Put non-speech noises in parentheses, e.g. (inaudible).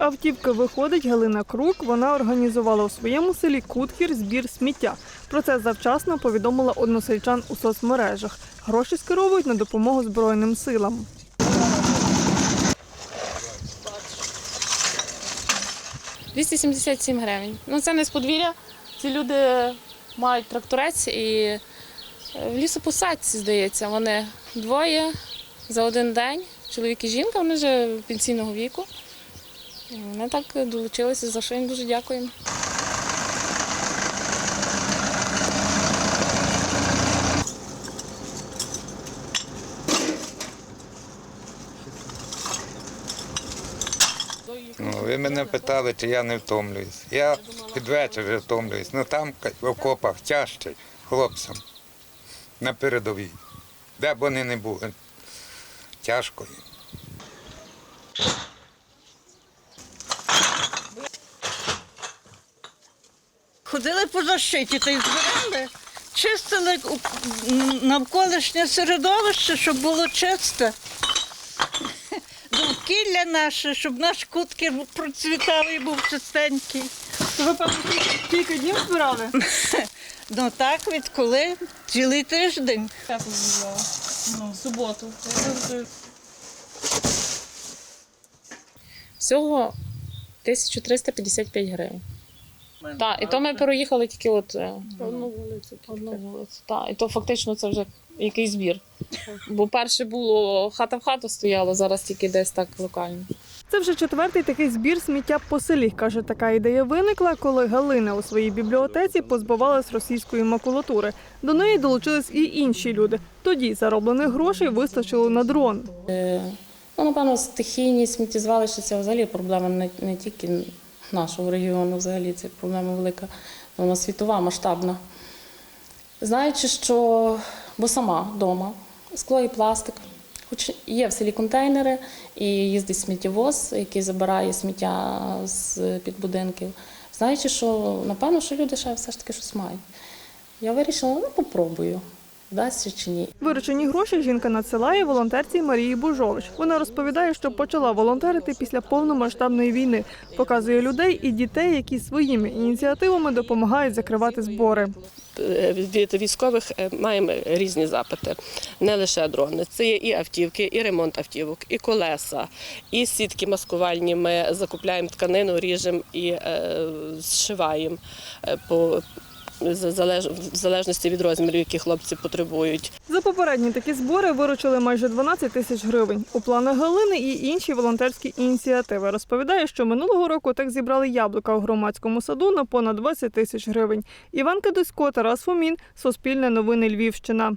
автівки виходить Галина Крук. Вона організувала у своєму селі Куткір збір сміття. Про це завчасно повідомила односельчан у соцмережах. Гроші скеровують на допомогу Збройним силам. – 277 гривень. Ну це не з подвір'я. Ці люди мають тракторець і е, в лісопосадці, здається, вони двоє за один день. Чоловік і жінка, вони вже пенсійного віку. Вони так долучилися, за що їм дуже дякуємо. Ну, ви мене питали, чи я не втомлююсь. Я під вечір вже втомлююсь. Ну там в окопах тяжче хлопцям на передовій. Де б вони не були. Тяжко їм. Ходили по защиті та й збирали, чистили навколишнє середовище, щоб було чисте. Довкілля наше, щоб наш куткір процвітав і був чистенький. Ви певно кілька днів збирали? (laughs) Ну так, відколи цілий тиждень. Ну, в суботу. Всього 1355 гривень. Так, і то ми переїхали тільки от е, одну вулицю. Одну вулицю. Так, і то фактично це вже якийсь збір. Бо перше було хата в хату стояла, зараз тільки десь так локально. Це вже четвертий такий збір сміття по селі. Каже, така ідея виникла, коли Галина у своїй бібліотеці позбавалась російської макулатури. До неї долучились і інші люди. Тоді зароблених грошей вистачило на дрон. Е, Ну, напевно, стихійні сміттєзвалища це взагалі проблема не, не тільки нашого регіону, взагалі це проблема велика, вона світова, масштабна. Знаючи, що бо сама вдома, скло і пластик, хоч є в селі контейнери, і їздить сміттєвоз, який забирає сміття з під будинків. Знаючи, що напевно, що люди ще все ж таки щось мають. Я вирішила, ну попробую, вдасться чи ні. Виручені гроші жінка надсилає волонтерці Марії Бужович. Вона розповідає, що почала волонтерити після повномасштабної війни. Показує людей і дітей, які своїми ініціативами допомагають закривати збори. Від військових е, маємо різні запити, не лише дрони. Це є і автівки, і ремонт автівок, і колеса, і сітки маскувальні. Ми закупляємо тканину, ріжемо і е, зшиваємо е, по в залежності від розмірів, які хлопці потребують. За попередні такі збори виручили майже 12 тисяч гривень. У планах Галини і інші волонтерські ініціативи. Розповідає, що минулого року так зібрали яблука у громадському саду на понад 20 тисяч гривень. Іван Кадусько, Тарас Фомін, Суспільне новини Львівщина.